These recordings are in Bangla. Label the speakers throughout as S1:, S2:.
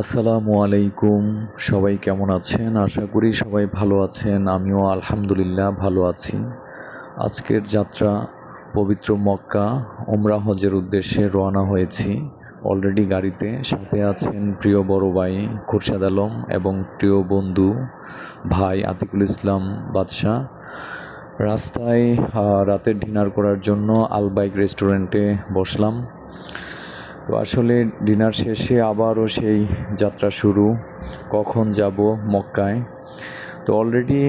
S1: আসসালামু আলাইকুম। সবাই কেমন আছেন? আশা করি সবাই ভালো আছেন। আমিও আলহামদুলিল্লাহ ভালো আছি। আজকের যাত্রা পবিত্র মক্কা ওমরা হজের উদ্দেশ্যে রওনা হয়েছি। অলরেডি গাড়িতে সাথে আছেন প্রিয় বড় ভাই খুরশাদ আলম এবং প্রিয় বন্ধু ভাই আতিকুল ইসলাম বাদশাহ। রাস্তায় রাতের ডিনার করার জন্য আলবাইক রেস্টুরেন্টে বসলাম। তো আসলে ডিনার শেষে আবারও সেই যাত্রা শুরু। কখন যাব মক্কায়? তো অলরেডি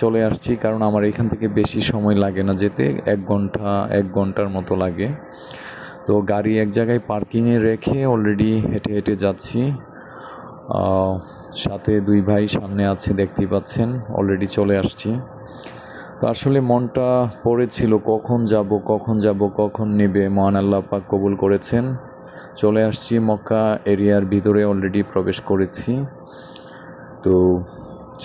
S1: চলে আসছি কারণ আমার এখান থেকে বেশি সময় লাগে না যেতে। এক ঘণ্টা, এক ঘণ্টার মতো লাগে। তো গাড়ি এক জায়গায় পার্কিংয়ে রেখে অলরেডি হেঁটে হেঁটে যাচ্ছি। সাথে দুই ভাই সামনে আছে, দেখতেই পাচ্ছেন অলরেডি চলে আসছি। তো আসলে মনটা পড়েছিল কখন যাব কখন যাব, কখন নেবে, মহান আল্লাহ পাক কবুল করেছেন। চলে আসছি মক্কা এরিয়ার ভিতরে অলরেডি প্রবেশ করেছি। তো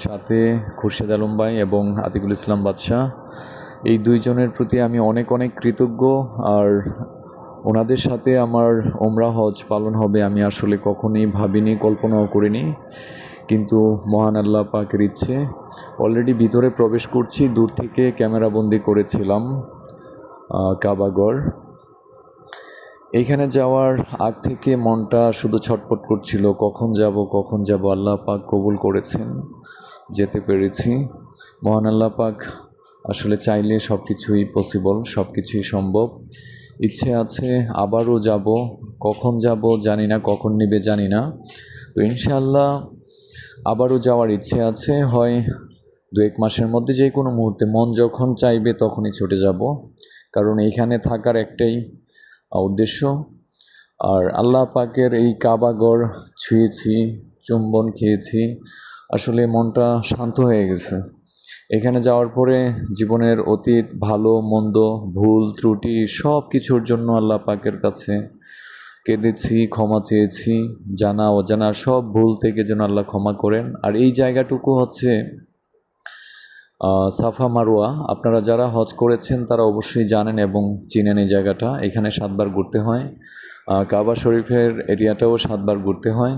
S1: সাথে খুরশেদ আলম ভাই এবং আতিকুল ইসলাম বাদশাহ, এই দুইজনের প্রতি আমি অনেক অনেক কৃতজ্ঞ। আর ওনাদের সাথে আমার ওমরা হজ পালন হবে আমি আসলে কখনই ভাবিনি, কল্পনাও করিনি। কিন্তু মহান আল্লাহ পাকের ইচ্ছে অলরেডি ভিতরে প্রবেশ করছি, দূর থেকে ক্যামেরাবন্দি করেছিলাম কাবাগড়। এইখানে যাওয়ার আগ থেকে মনটা শুধু ছটপট করছিল, কখন যাব কখন যাব আল্লাহ পাক কবুল করেছেন, যেতে পেরেছি। মহান আল্লাহ পাক আসলে চাইলে সব কিছুই পসিবল সব কিছুই সম্ভব। ইচ্ছে আছে, আবারও যাব, কখন যাব জানি না, কখন নেবে জানি না। তো ইনশাআল্লাহ আবারও যাওয়ার ইচ্ছে আছে, হয় দু এক মাসের মধ্যে যে কোনো মুহূর্তে, মন যখন চাইবে তখনই ছুটে যাব। কারণ এইখানে থাকার একটাই উদ্দেশ্য। আর আল্লাহ পাকের এই কাবাগড় ছুঁয়েছি, চুম্বন খেয়েছি। আসলে মনটা শান্ত হয়ে গেছে। এখানে যাওয়ার পরে জীবনের অতীত, ভালো, মন্দ, ভুল, ত্রুটি সব কিছুর জন্য আল্লাহ পাকের কাছে কেঁদেছি, ক্ষমা চেয়েছি। জানা, অজানা সব ভুল থেকে যেন আল্লাহ ক্ষমা করেন। আর এই জায়গাটুকু হচ্ছে সাফা মারোয়া আপনারা যারা হজ করেছেন তারা অবশ্যই জানেন এবং চিনেন এই জায়গাটা। এখানে সাতবার ঘুরতে হয়। কাবা শরীফের এরিয়াটাও সাতবার ঘুরতে হয়।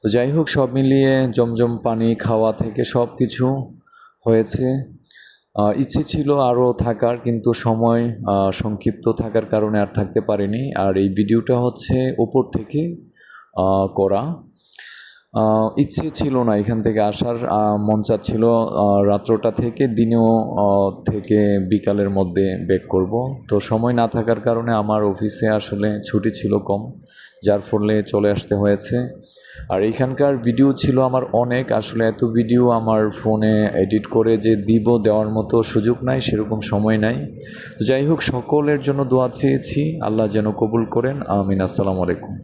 S1: তো যাই হোক, সব মিলিয়ে জমজম পানি খাওয়া থেকে সব কিছু হয়েছে। ইচ্ছে ছিল আরও থাকার, কিন্তু সময় সংক্ষিপ্ত থাকার কারণে আর থাকতে পারিনি। আর এই ভিডিওটা হচ্ছে উপর থেকে করা। ইচ্ছে ছিল না এখান থেকে আসার মন চাচ্ছিল রাত্রটা থেকে দিনেও থেকে বিকালের মধ্যে ব্যাক করব। তো সময় না থাকার কারণে আমার অফিসে আসলে ছুটি ছিল কম, যার ফলে চলে আসতে হয়েছে। আর এখানকার ভিডিও ছিল আমার অনেক, আসলে এত ভিডিও আমার ফোনে এডিট করে যে দিব দেওয়ার মতো সুযোগ নাই, সেরকম সময় নাই। তো যাই হোক, সকলের জন্য দোয়া চেয়েছি, আল্লাহ যেন কবুল করেন। আমিন, আসসালামু আলাইকুম।